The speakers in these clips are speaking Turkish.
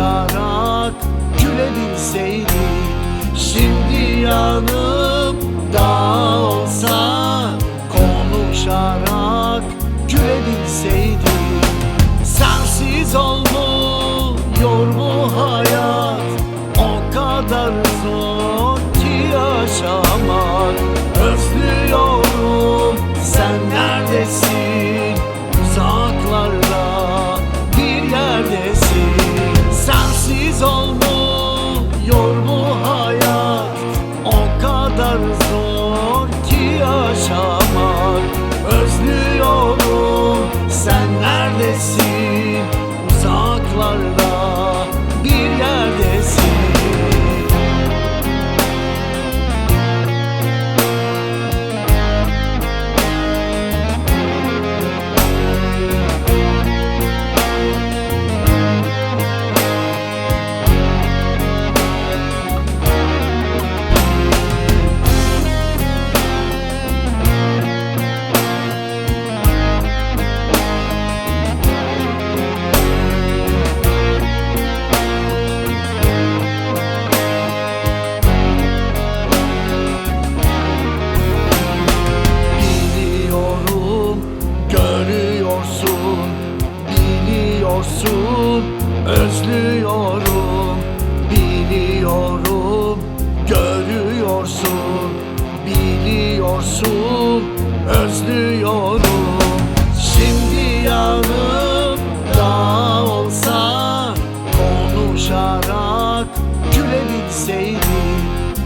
konuşarak gülebilseydik Şimdi yanımda olsa konuşarak gülebilseydik Sensiz olmuyor bu all biliyorsun, özlüyorum, biliyorum, görüyorsun, biliyorsun, özlüyorum. Şimdi yanımda olsa konuşarak gülebilseydik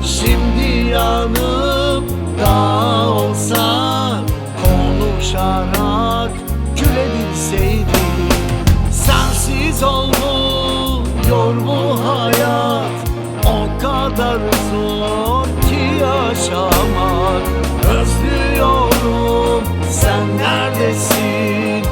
Şimdi yanımda Sensiz olmuyor bu hayat. O kadar zor ki yaşamak. Özlüyorum. Sen neredesin